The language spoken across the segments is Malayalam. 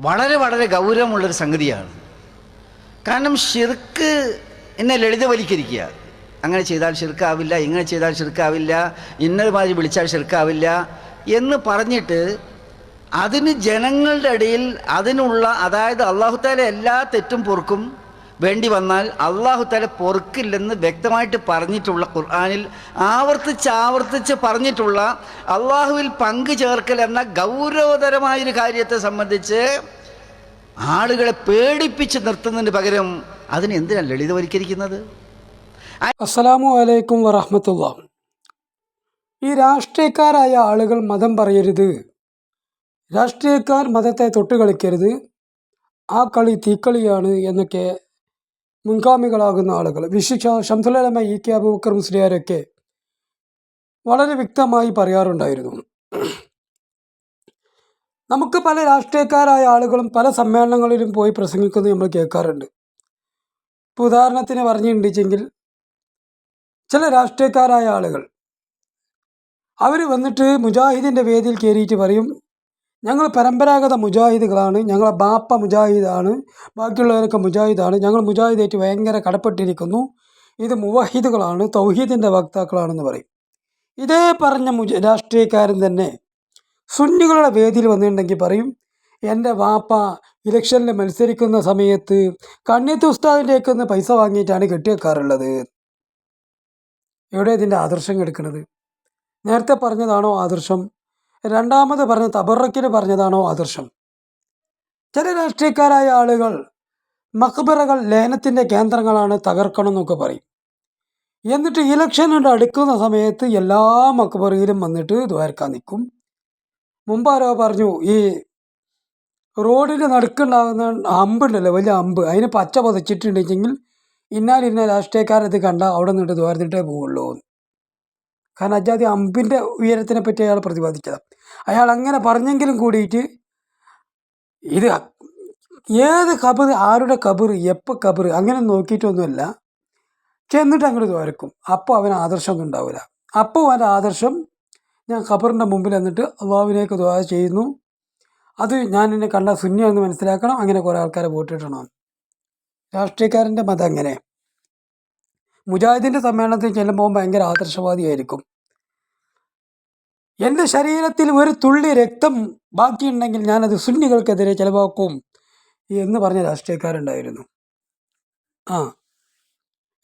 വളരെ വളരെ ഗൗരവമുള്ളൊരു സംഗതിയാണ്. കാരണം ഷിർക്ക് എന്നെ ലളിതവൽക്കരിക്കുക. അങ്ങനെ ചെയ്താൽ ഷിർക്കാവില്ല ഇങ്ങനെ ചെയ്താൽ ഷിർക്കാവില്ല ഇന്നതുമാതിരി വിളിച്ചാൽ ഷിർക്കാവില്ല എന്ന് പറഞ്ഞിട്ട് അതിന് ജനങ്ങളുടെ ഇടയിൽ അതിനുള്ള അതായത് അള്ളാഹുത്താല എല്ലാ തെറ്റും പൊറുക്കും. വേണ്ടി വന്നാൽ അള്ളാഹു തല പൊറുക്കില്ലെന്ന് വ്യക്തമായിട്ട് പറഞ്ഞിട്ടുള്ള ഖുർആാനിൽ ആവർത്തിച്ച് ആവർത്തിച്ച് പറഞ്ഞിട്ടുള്ള അള്ളാഹുവിൽ പങ്കു ചേർക്കൽ എന്ന ഗൗരവതരമായൊരു കാര്യത്തെ സംബന്ധിച്ച് ആളുകളെ പേടിപ്പിച്ച് നിർത്തുന്നതിന് പകരം അതിന് എന്തിനാണ് ലളിതവൽക്കരിക്കുന്നത്? അസ്സലാമു അലൈക്കും വറഹമത്തുള്ള. ഈ രാഷ്ട്രീയക്കാരായ ആളുകൾ മതം പറയരുത്. രാഷ്ട്രീയക്കാർ മതത്തെ തൊട്ട് കളിക്കരുത് ആ കളി തീക്കളിയാണ് എന്നൊക്കെ മുൻഗാമികളാകുന്ന ആളുകൾ. വിശിഷ ഷംസുലമ ഇ കെ അബൂബക്കർ മുസ്ലിയാരൊക്കെ വളരെ വ്യക്തമായി പറയാറുണ്ടായിരുന്നു. നമുക്ക് പല രാഷ്ട്രീയക്കാരായ ആളുകളും പല സമ്മേളനങ്ങളിലും പോയി പ്രസംഗിക്കുന്നത് നമ്മൾ കേൾക്കാറുണ്ട്. ഇപ്പോൾ ഉദാഹരണത്തിന് പറഞ്ഞിട്ടുണ്ടെങ്കിൽ ചില രാഷ്ട്രീയക്കാരായ ആളുകൾ അവർ വന്നിട്ട് മുജാഹിദിന്റെ വേദിയിൽ കയറിയിട്ട് പറയും ഞങ്ങൾ പരമ്പരാഗത മുജാഹിദുകളാണ്. ഞങ്ങളെ ബാപ്പ മുജാഹിദാണ്. ബാക്കിയുള്ളവരൊക്കെ മുജാഹിദാണ്. ഞങ്ങൾ മുജാഹിദായിട്ട് ഭയങ്കര കടപ്പെട്ടിരിക്കുന്നു. ഇത് മുവഹിദുകളാണ്. തൗഹീദിന്റെ വക്താക്കളാണെന്ന് പറയും. ഇതേ പറഞ്ഞ മുജ രാഷ്ട്രീയക്കാരൻ തന്നെ സുന്നികളുടെ വേദിയിൽ വന്നിട്ടുണ്ടെങ്കിൽ പറയും എന്റെ വാപ്പ ഇലക്ഷനിൽ മത്സരിക്കുന്ന സമയത്ത് കണ്ണിയത്ത് ഉസ്താദിന്റെയൊക്കെ ഒന്ന് പൈസ വാങ്ങിയിട്ടാണ് കെട്ടിവെക്കാറുള്ളത്. എവിടെ ഇതിന്റെ ആദർശം എടുക്കുന്നത് നേരത്തെ പറഞ്ഞതാണോ ആദർശം? രണ്ടാമത് പറഞ്ഞ തബറക്കിന് പറഞ്ഞതാണോ ആദർശം? ചില രാഷ്ട്രീയക്കാരായ ആളുകൾ മക്ബറകൾ ലയനത്തിന്റെ കേന്ദ്രങ്ങളാണ് തകർക്കണം എന്നൊക്കെ പറയും. എന്നിട്ട് ഇലക്ഷനോട് അടുക്കുന്ന സമയത്ത് എല്ലാ മക്ബറയിലും വന്നിട്ട് ദ്വാരക്കാൻ നിൽക്കും. മുമ്പാരോ പറഞ്ഞു ഈ റോഡിന്റെ നടുക്കുണ്ടാകുന്ന അമ്പുണ്ടല്ലോ വലിയ അമ്പ്. അതിന് പച്ച പതച്ചിട്ടുണ്ടെങ്കിൽ ഇന്നാലിന്ന രാഷ്ട്രീയക്കാരത് കണ്ട അവിടെ നിന്നിട്ട് ദ്വാരത്തിട്ടേ പോവുള്ളൂ. കാരണം അജാതി അമ്പിന്റെ ഉയരത്തിനെ പറ്റി അയാൾ പ്രതിപാദിച്ചതാണ് അയാൾ അങ്ങനെ പറഞ്ഞെങ്കിലും കൂടിയിട്ട് ഇത് ഏത് കബർ ആരുടെ കബർ എപ്പോൾ കബർ അങ്ങനെ നോക്കിയിട്ടൊന്നുമല്ല. ചെന്നിട്ട് അങ്ങോട്ട് ദ്വാരക്കും അപ്പോൾ അവൻ ആദർശമൊന്നും ഉണ്ടാവില്ല. അപ്പോൾ അവന്റെ ആദർശം ഞാൻ ഖബറിന്റെ മുമ്പിൽ എന്നിട്ട് അള്ളാഹുവിനേക്ക് ദ്വാ ചെയ്യുന്നു. അത് ഞാൻ എന്നെ കണ്ട സുന്യാണെന്ന് മനസ്സിലാക്കണം. അങ്ങനെ കുറേ ആൾക്കാരെ വോട്ടിട്ടണം രാഷ്ട്രീയക്കാരന്റെ മതം അങ്ങനെ. മുജാഹിദിന്റെ സമ്മേളനത്തിൽ ചെല്ലുമ്പോൾ ഭയങ്കര ആദർശവാദിയായിരിക്കും. എന്റെ ശരീരത്തിൽ ഒരു തുള്ളി രക്തം ബാക്കിയുണ്ടെങ്കിൽ ഞാനത് സുന്നികൾക്കെതിരെ ചിലവാക്കും എന്ന് പറഞ്ഞ രാഷ്ട്രീയക്കാരുണ്ടായിരുന്നു. ആ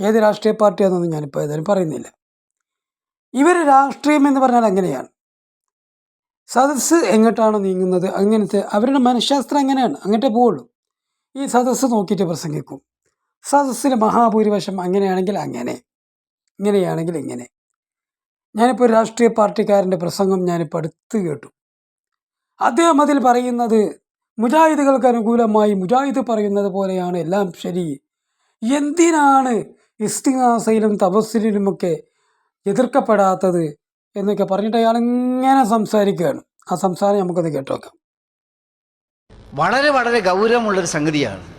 ഏത് രാഷ്ട്രീയ പാർട്ടിയാണെന്നൊന്നും ഞാനിപ്പോൾ ഏതായാലും പറയുന്നില്ല. ഇവർ രാഷ്ട്രീയം എന്ന് പറഞ്ഞാൽ അങ്ങനെയാണ്. സദസ്സ് എങ്ങോട്ടാണ് നീങ്ങുന്നത്? അങ്ങനത്തെ അവരുടെ മനഃശാസ്ത്രം എങ്ങനെയാണ് അങ്ങോട്ടേ പോവുള്ളൂ. ഈ സദസ്സ് നോക്കിയിട്ട് പ്രസംഗിക്കും. സദസ്സിൽ മഹാഭൂരിപക്ഷം അങ്ങനെയാണെങ്കിൽ അങ്ങനെ. ഇങ്ങനെയാണെങ്കിൽ ഇങ്ങനെ. ഞാനിപ്പോൾ രാഷ്ട്രീയ പാർട്ടിക്കാരന്റെ പ്രസംഗം ഞാനിപ്പോൾ അടുത്ത് കേട്ടു. അദ്ദേഹം അതിൽ പറയുന്നത് മുജാഹിദുകൾക്ക് അനുകൂലമായി മുജാഹിദ് പറയുന്നത് പോലെയാണ് എല്ലാം ശരി. എന്തിനാണ് ഇസ്തിഹാസയിലും തപസ്സിലുമൊക്കെ എതിർക്കപ്പെടാത്തത് എന്നൊക്കെ പറഞ്ഞിട്ട് അയാൾ ഇങ്ങനെ സംസാരിക്കുകയാണ്. ആ സംസാരം നമുക്കത് കേട്ടോക്കാം. വളരെ വളരെ ഗൗരവമുള്ളൊരു സംഗതിയാണ്.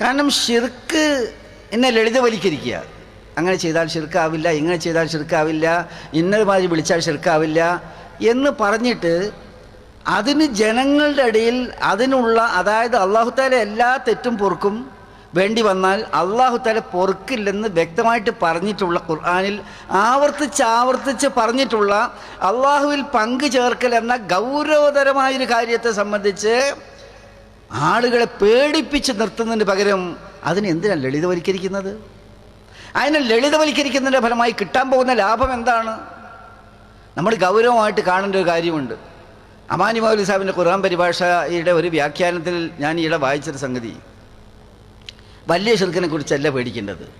കാരണം ഷിർക്ക് എന്നെ ലളിതവൽക്കരിക്കുക അങ്ങനെ ചെയ്താൽ ശിർക്കാവില്ല ഇങ്ങനെ ചെയ്താൽ ശിർക്കാവില്ല ഇന്നതുമാതിരി വിളിച്ചാൽ ശിർക്കാവില്ല എന്ന് പറഞ്ഞിട്ട് അതിന് ജനങ്ങളുടെ ഇടയിൽ അതിനുള്ള അതായത് അള്ളാഹുത്താല എല്ലാ തെറ്റും പൊറുക്കും വേണ്ടി വന്നാൽ അള്ളാഹുത്താല പൊറുക്കില്ലെന്ന് വ്യക്തമായിട്ട് പറഞ്ഞിട്ടുള്ള ഖുർആാനിൽ ആവർത്തിച്ച് ആവർത്തിച്ച് പറഞ്ഞിട്ടുള്ള അള്ളാഹുവിൽ പങ്കു ചേർക്കൽ എന്ന ഗൗരവതരമായൊരു കാര്യത്തെ സംബന്ധിച്ച് ആളുകളെ പേടിപ്പിച്ച് നിർത്തുന്നതിന് പകരം അതിന് എന്തിനാണ് ലളിതവൽക്കരിക്കുന്നത്? അതിനെ ലളിതവൽക്കരിക്കുന്നതിന്റെ ഫലമായി കിട്ടാൻ പോകുന്ന ലാഭം എന്താണ്? നമ്മൾ ഗൗരവമായിട്ട് കാണേണ്ട ഒരു കാര്യമുണ്ട്. അമാനി മൗലി സാഹിബിന്റെ ഖുർആൻ പരിഭാഷയുടെ ഒരു വ്യാഖ്യാനത്തിൽ ഞാൻ ഈയിടെ വായിച്ചൊരു സംഗതി. വലിയ ഷിർക്കിനെ കുറിച്ചല്ല പേടിക്കേണ്ടത്.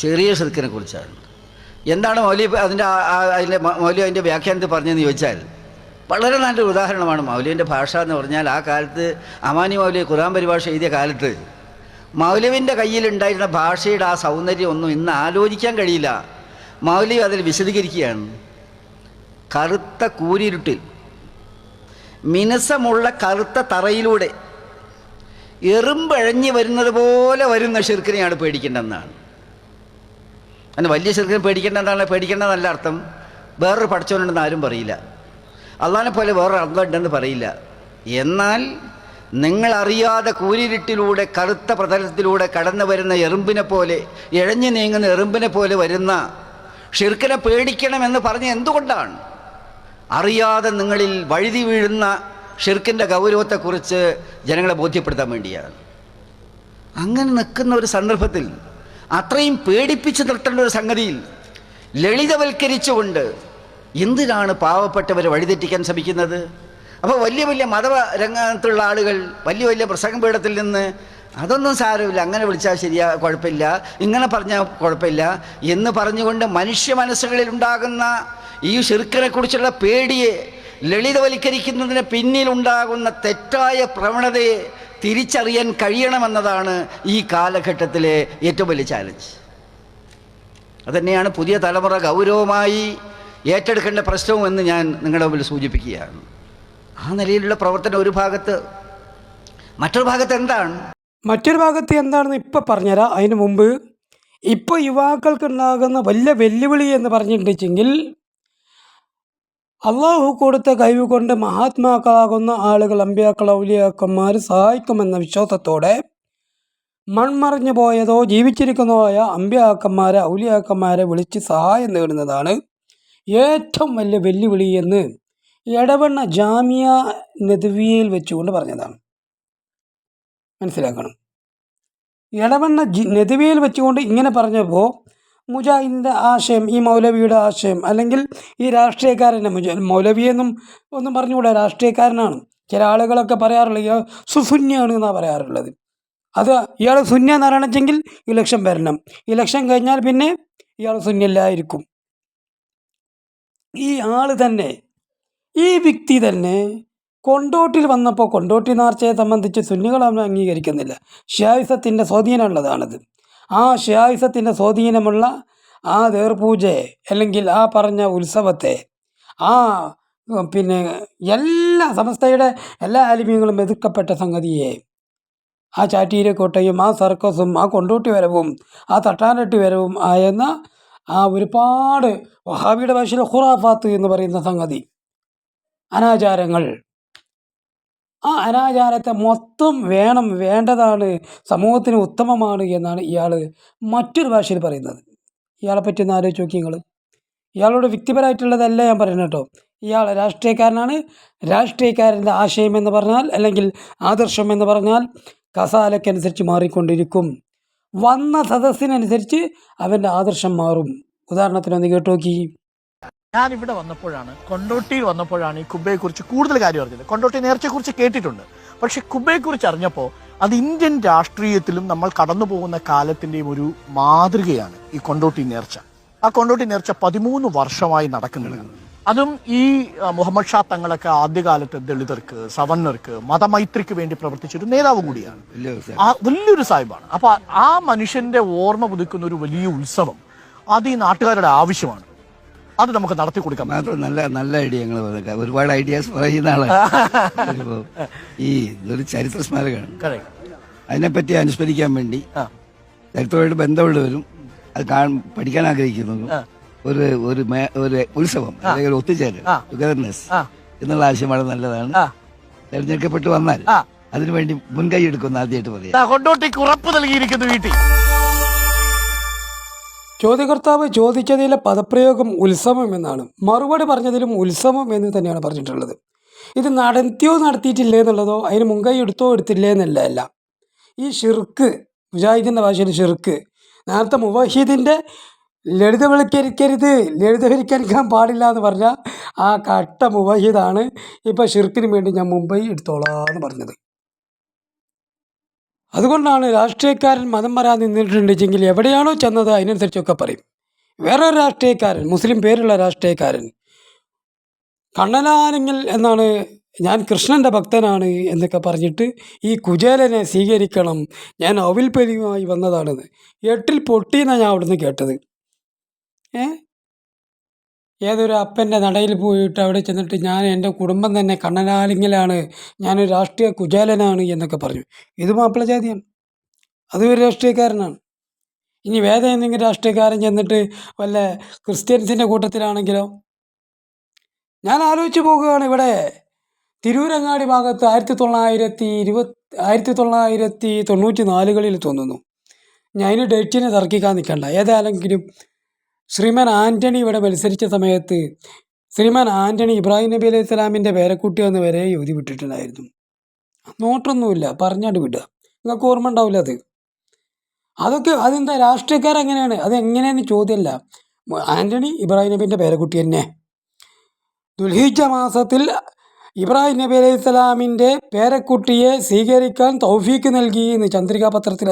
ചെറിയ ഷിർക്കിനെ കുറിച്ചാണ്. എന്താണ് മൗലി അതിന്റെ അതിന്റെ മൗലി അതിന്റെ വ്യാഖ്യാനത്തിൽ പറഞ്ഞതെന്ന് ചോദിച്ചാൽ വളരെ നല്ലൊരു ഉദാഹരണമാണ് മൗലവിന്റെ ഭാഷ എന്ന് പറഞ്ഞാൽ ആ കാലത്ത് അമാനി മൗലി ഖുർആൻ പരിഭാഷ എഴുതിയ കാലത്ത് മൗലവിന്റെ കയ്യിലുണ്ടായിരുന്ന ഭാഷയുടെ ആ സൗന്ദര്യം ഒന്നും ഇന്ന് ആലോചിക്കാൻ കഴിയില്ല. മൗലവി അതിൽ വിശദീകരിക്കുകയാണ്. കറുത്ത കൂരിരുട്ടിൽ മിനുസമുള്ള കറുത്ത തറയിലൂടെ എറുമ്പഴഞ്ഞ് വരുന്നത് പോലെ വരുന്ന ശിർക്കിനെയാണ് പേടിക്കേണ്ടതെന്നാണ്. അതിന് വലിയ ശിർക്കിനെ പേടിക്കേണ്ടതാണ് പേടിക്കേണ്ടതല്ല അർത്ഥം. വേറൊരു പഠിച്ചവനുണ്ടെന്ന് ആരും പറയില്ല. അള്ളാനെ പോലെ വേറൊരു അർത്ഥം ഉണ്ടെന്ന് പറയില്ല. എന്നാൽ നിങ്ങൾ അറിയാതെ കൂരിരുട്ടിലൂടെ കറുത്ത പ്രതലത്തിലൂടെ കടന്നു വരുന്ന എറുമ്പിനെ പോലെ ഇഴഞ്ഞു നീങ്ങുന്ന എറുമ്പിനെ പോലെ വരുന്ന ഷിർക്കിനെ പേടിക്കണമെന്ന് പറഞ്ഞ് എന്തുകൊണ്ടാണ്? അറിയാതെ നിങ്ങളിൽ വഴുതി വീഴുന്ന ഷിർക്കിന്റെ ഗൗരവത്തെക്കുറിച്ച് ജനങ്ങളെ ബോധ്യപ്പെടുത്താൻ വേണ്ടിയാണ്. അങ്ങനെ നിൽക്കുന്ന ഒരു സന്ദർഭത്തിൽ അത്രയും പേടിപ്പിച്ച് നിർത്തേണ്ട ഒരു സംഗതിയിൽ ലളിതവൽക്കരിച്ചുകൊണ്ട് എന്തിനാണ് പാവപ്പെട്ടവരെ വഴിതെറ്റിക്കാൻ ശ്രമിക്കുന്നത്? അപ്പോൾ വലിയ വലിയ മത രംഗത്തുള്ള ആളുകൾ വലിയ വലിയ പ്രസംഗ പീഠത്തിൽ നിന്ന് അതൊന്നും സാരമില്ല. അങ്ങനെ വിളിച്ചാൽ ശരിയാ കുഴപ്പമില്ല. ഇങ്ങനെ പറഞ്ഞാൽ കുഴപ്പമില്ല. എന്ന് പറഞ്ഞുകൊണ്ട് മനുഷ്യ മനസ്സുകളിൽ ഉണ്ടാകുന്ന ഈ ശിർക്കിനെക്കുറിച്ചുള്ള പേടിയെ ലളിതവൽക്കരിക്കുന്നതിന് പിന്നിലുണ്ടാകുന്ന തെറ്റായ പ്രവണതയെ തിരിച്ചറിയാൻ കഴിയണമെന്നതാണ് ഈ കാലഘട്ടത്തിലെ ഏറ്റവും വലിയ ചാലഞ്ച് അതുതന്നെയാണ് പുതിയ തലമുറ ഗൗരവമായി ഏറ്റെടുക്കേണ്ട പ്രശ്നവും എന്ന് ഞാൻ നിങ്ങളുടെ മുമ്പിൽ സൂചിപ്പിക്കുകയാണ്. ആ നിലയിലുള്ള പ്രവർത്തനം ഒരു ഭാഗത്ത്. മറ്റൊരു ഭാഗത്ത് എന്താണ്? മറ്റൊരു ഭാഗത്ത് എന്താണെന്ന് ഇപ്പോൾ പറഞ്ഞുതരാം അതിന് മുമ്പ് ഇപ്പോൾ യുവാക്കൾക്കുണ്ടാകുന്ന വലിയ വെല്ലുവിളി എന്ന് പറഞ്ഞിട്ടുണ്ടെങ്കിൽ അള്ളാഹു കൊടുത്ത കഴിവ് കൊണ്ട് മഹാത്മാക്കളാകുന്ന ആളുകൾ അമ്പ്യാക്കൾ ഔലിയാക്കന്മാർ സഹായിക്കുമെന്ന വിശ്വാസത്തോടെ മൺമറഞ്ഞു പോയതോ ജീവിച്ചിരിക്കുന്നതോയ അമ്പ്യാക്കന്മാരെ ഔലിയാക്കന്മാരെ വിളിച്ച് സഹായം നേടുന്നതാണ് ഏറ്റവും വലിയ വെല്ലുവിളി എന്ന് എടവണ്ണ ജാമിയ നദവിയയിൽ വെച്ചുകൊണ്ട് പറഞ്ഞതാണ്. മനസ്സിലാക്കണം. എടവണ്ണ ജി നെതുവയിൽ വെച്ചുകൊണ്ട് ഇങ്ങനെ പറഞ്ഞപ്പോൾ മുജാഹിദിന്റെ ആശയം ഈ മൗലവിയുടെ ആശയം അല്ലെങ്കിൽ ഈ രാഷ്ട്രീയക്കാരന്റെ മുജ മൗലവിയെന്നും ഒന്നും പറഞ്ഞുകൂടാ രാഷ്ട്രീയക്കാരനാണ്. ചില ആളുകളൊക്കെ പറയാറുള്ളത് ഇയാൾ സുസുന്യാണ് എന്നാണ് പറയാറുള്ളത്. അത് ഇയാൾ സുന്യ എന്ന് പറയണമെങ്കിൽ ഇലക്ഷൻ വരണം. ഇലക്ഷൻ കഴിഞ്ഞാൽ പിന്നെ ഇയാൾ സുന്യല്ലായിരിക്കും. ഈ ആൾ തന്നെ ഈ വ്യക്തി തന്നെ കൊണ്ടോട്ടിൽ വന്നപ്പോൾ കൊണ്ടോട്ടി നേർച്ചയെ സംബന്ധിച്ച് സുന്നികളൊന്നും അംഗീകരിക്കുന്നില്ല. ഷ്യായുസത്തിന്റെ സ്വാധീനമുള്ളതാണത്. ആ ഷ്യായുസത്തിന്റെ സ്വാധീനമുള്ള ആ ദേർപൂജയെ അല്ലെങ്കിൽ ആ പറഞ്ഞ ഉത്സവത്തെ ആ പിന്നെ എല്ലാ സമസ്തയുടെ എല്ലാ ആലിമ്യങ്ങളും എതിർക്കപ്പെട്ട സംഗതിയെ ആ ചാറ്റീരക്കോട്ടയും ആ സർക്കസും ആ കൊണ്ടോട്ടി വരവും ആ തട്ടാനട്ടി വരവും ആയെന്ന ആ ഒരുപാട് വഹാബിയുടെ ഭാഷയിൽ ഖുറാഫാത്ത് എന്ന് പറയുന്ന സംഗതി. അനാചാരങ്ങൾ. ആ അനാചാരത്തെ മൊത്തം വേണം വേണ്ടതാണ് സമൂഹത്തിന് ഉത്തമമാണ് എന്നാണ് ഇയാൾ മറ്റൊരു ഭാഷയിൽ പറയുന്നത്. ഇയാളെ പറ്റി ഒന്ന് ആലോചിച്ച് നോക്കി നിങ്ങൾ ഇയാളോട് വ്യക്തിപരമായിട്ടുള്ളതല്ല ഞാൻ പറയുന്നത് കേട്ടോ. ഇയാൾ രാഷ്ട്രീയക്കാരനാണ്. രാഷ്ട്രീയക്കാരന്റെ ആശയം എന്ന് പറഞ്ഞാൽ അല്ലെങ്കിൽ ആദർശം എന്ന് പറഞ്ഞാൽ കസാലയ്ക്കനുസരിച്ച് മാറിക്കൊണ്ടിരിക്കും. വന്ന സദസ്സിനനുസരിച്ച് അവന്റെ ആദർശം മാറും. ഉദാഹരണത്തിനൊന്ന് കേട്ടു നോക്കി. ഞാൻ ഇവിടെ വന്നപ്പോഴാണ് കൊണ്ടോട്ടിയിൽ വന്നപ്പോഴാണ് ഈ കുബയെ കുറിച്ച് കൂടുതൽ കാര്യം അറിഞ്ഞത്. കൊണ്ടോട്ടി നേർച്ചയെ കുറിച്ച് കേട്ടിട്ടുണ്ട്. പക്ഷെ കുബയെ കുറിച്ച് അറിഞ്ഞപ്പോൾ അത് ഇന്ത്യൻ രാഷ്ട്രീയത്തിലും നമ്മൾ കടന്നു പോകുന്ന കാലത്തിന്റെയും ഒരു മാതൃകയാണ് ഈ കൊണ്ടോട്ടി നേർച്ച. ആ കൊണ്ടോട്ടി നേർച്ച പതിമൂന്ന് വർഷമായി നടക്കുന്നുണ്ട്. അതും ഈ മുഹമ്മദ് ഷാ തങ്ങളൊക്കെ ആദ്യകാലത്ത് ദളിതർക്ക് സവർണർക്ക് മതമൈത്രിക്ക് വേണ്ടി പ്രവർത്തിച്ചൊരു നേതാവ് കൂടിയാണ്. ആ വലിയൊരു സാഹിബാണ്. അപ്പൊ ആ മനുഷ്യന്റെ ഓർമ്മ പുതുക്കുന്ന ഒരു വലിയ ഉത്സവം അത് ഈ നാട്ടുകാരുടെ ആവശ്യമാണ്. അത് നമുക്ക് നടത്തി കൊടുക്കാം. മാത്രം നല്ല നല്ല ഐഡിയകൾ ഒരുപാട് ഐഡിയാസ് പറയുന്ന ആളാണ് ഈ ഇതൊരു ചരിത്ര സ്മാരകമാണ് അതിനെപ്പറ്റി അനുസ്മരിക്കാൻ വേണ്ടി. ചരിത്രമായിട്ട് ബന്ധമുള്ളവരും അത് കാണാൻ പഠിക്കാൻ ആഗ്രഹിക്കുന്നു ഒരു ഒരു ഒരു ഉത്സവം അല്ലെങ്കിൽ ഒത്തുചേരൽ. ടുഗദർനെസ് എന്നുള്ള ആശയം വളരെ നല്ലതാണ്. തെരഞ്ഞെടുക്കപ്പെട്ട് വന്നാൽ അതിനുവേണ്ടി മുൻകൈ എടുക്കുന്ന ആദ്യമായിട്ട് പറയാം. കൊണ്ടോട്ടിക്ക് ഉറപ്പ് നൽകിയിരിക്കുന്നു വീട്ടിൽ. ചോദ്യകർത്താവ് ചോദിച്ചതിലെ പദപ്രയോഗം ഉത്സവം എന്നാണ്. മറുപടി പറഞ്ഞതിലും ഉത്സവം എന്ന് തന്നെയാണ് പറഞ്ഞിട്ടുള്ളത്. ഇത് നടത്തിയോ നടത്തിയിട്ടില്ലേ എന്നുള്ളതോ അതിന് മുൻകൈ എടുത്തോ എടുത്തില്ലേ എന്നല്ല അല്ല. ഈ ഷിർക്ക് മുജാഹിദിന്റെ ഭാഷയിൽ ഷിർക്ക് നേരത്തെ മുവഹീദിന്റെ ലളിതവൽക്കരിക്കരുത് ലളിതവൽക്കരിക്കാൻ പാടില്ല എന്ന് പറഞ്ഞാൽ ആ കട്ട മുവഹിദാണ് ഇപ്പോൾ ഷിർക്കിന് വേണ്ടി ഞാൻ മുംബൈ എടുത്തോളാം എന്ന് പറഞ്ഞത്. അതുകൊണ്ടാണ് രാഷ്ട്രീയക്കാരൻ മതം വരാൻ നിന്നിട്ടുണ്ടെങ്കിൽ എവിടെയാണോ ചെന്നത് അതിനനുസരിച്ചൊക്കെ പറയും. വേറെ രാഷ്ട്രീയക്കാരൻ മുസ്ലിം പേരുള്ള രാഷ്ട്രീയക്കാരൻ കണ്ണനാനെങ്കിൽ എന്നാണ് ഞാൻ കൃഷ്ണന്റെ ഭക്തനാണ് എന്നൊക്കെ പറഞ്ഞിട്ട് ഈ കുചേലനെ സ്വീകരിക്കണം. ഞാൻ അവിൽപ്പലിയുമായി വന്നതാണെന്ന് എട്ടിൽ പൊട്ടിയെന്നാണ് ഞാൻ അവിടുന്ന് കേട്ടത്. ഏ? ഏതൊരു അപ്പന്റെ നടയിൽ പോയിട്ട് അവിടെ ചെന്നിട്ട് ഞാൻ എന്റെ കുടുംബം തന്നെ കണ്ണനാലിങ്ങലാണ് ഞാനൊരു രാഷ്ട്രീയ കുചേലനാണ് എന്നൊക്കെ പറഞ്ഞു. ഇത് മാപ്പിള ജാതിയാണ്. അതും ഒരു രാഷ്ട്രീയക്കാരനാണ്. ഇനി വേദം എന്തെങ്കിലും രാഷ്ട്രീയക്കാരൻ ചെന്നിട്ട് വല്ല ക്രിസ്ത്യൻസിന്റെ കൂട്ടത്തിലാണെങ്കിലോ? ഞാൻ ആലോചിച്ച് പോകുകയാണ് ഇവിടെ. തിരൂരങ്ങാടി ഭാഗത്ത് ആയിരത്തി തൊള്ളായിരത്തി ഇരുപത്തി ആയിരത്തി തൊള്ളായിരത്തി തൊണ്ണൂറ്റി നാലുകളിൽ തോന്നുന്നു. ഞാൻ ഡേറ്റിനെ തർക്കിക്കാൻ നിൽക്കണ്ട. ഏതായാലെങ്കിലും ശ്രീമാൻ ആന്റണി ഇവിടെ മത്സരിച്ച സമയത്ത് ശ്രീമാൻ ആന്റണി ഇബ്രാഹിം നബി അലൈഹി സ്വലാമിന്റെ പേരക്കുട്ടിയെന്ന് വരെ എഴുതി വിട്ടിട്ടുണ്ടായിരുന്നു. നോട്ടൊന്നുമില്ല പറഞ്ഞാണ്ട് വിടുക. നിങ്ങൾക്ക് ഓർമ്മ ഉണ്ടാവില്ല അത്? അതൊക്കെ അതെന്താ രാഷ്ട്രീയക്കാർ എങ്ങനെയാണ്? അത് എങ്ങനെയെന്ന് ചോദ്യമല്ല. ആന്റണി ഇബ്രാഹിം നബീന്റെ പേരക്കുട്ടി തന്നെ. ദുൽഹിജ മാസത്തിൽ ഇബ്രാഹിം നബി അലൈഹി സ്വലാമിന്റെ പേരക്കുട്ടിയെ സ്വീകരിക്കാൻ തൗഫീക്ക് നൽകി എന്ന് ചന്ദ്രികാ പത്രത്തിൽ